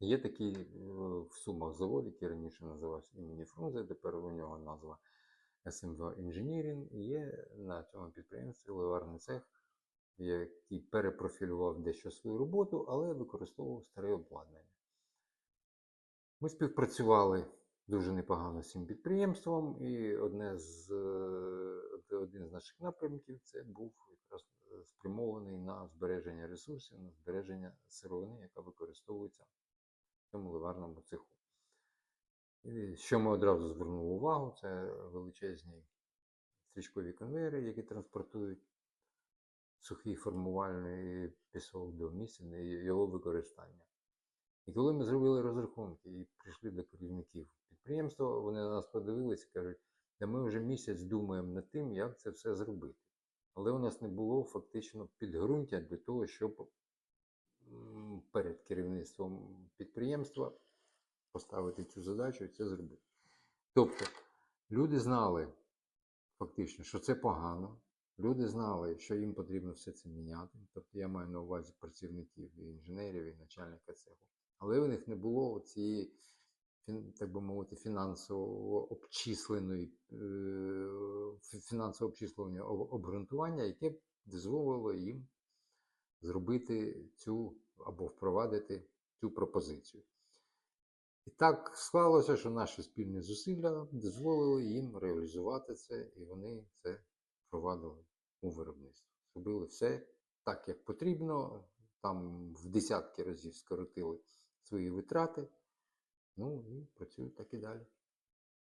Є такий е, в Сумах завод, який раніше називався імені Фрунзе, тепер у нього назва СМВ Engineering. Є на цьому підприємстві ливарний цех, який перепрофілював дещо свою роботу, але використовував старе обладнання. Ми співпрацювали дуже непогано з цим підприємством, і одне з, е, один з наших напрямків це був якраз е, спрямований на збереження ресурсів, на збереження сировини, яка використовується цьому ливарному цеху. І що ми одразу звернули увагу, це величезні стрічкові конвейери, які транспортують сухий формувальний пісок до місця його використання. І коли ми зробили розрахунки і прийшли до керівників підприємства, вони на нас подивилися і кажуть, та ми вже місяць думаємо над тим, як це все зробити. Але у нас не було фактично підґрунтя для того, щоб перед керівництвом підприємства поставити цю задачу і це зробити. Тобто люди знали фактично, що це погано. Люди знали, що їм потрібно все це міняти. Тобто я маю на увазі працівників, і інженерів, і начальника цеху. Але у них не було цієї, так би мовити, фінансово обчисленої, е, фінансово обчислення обґрунтування, яке дозволило їм зробити цю або впровадити цю пропозицію. І так склалося, що наші спільні зусилля дозволили їм реалізувати це, і вони це впровадили у виробництво. Зробили все так, як потрібно. Там в десятки разів скоротили свої витрати. Ну і працюють так і далі.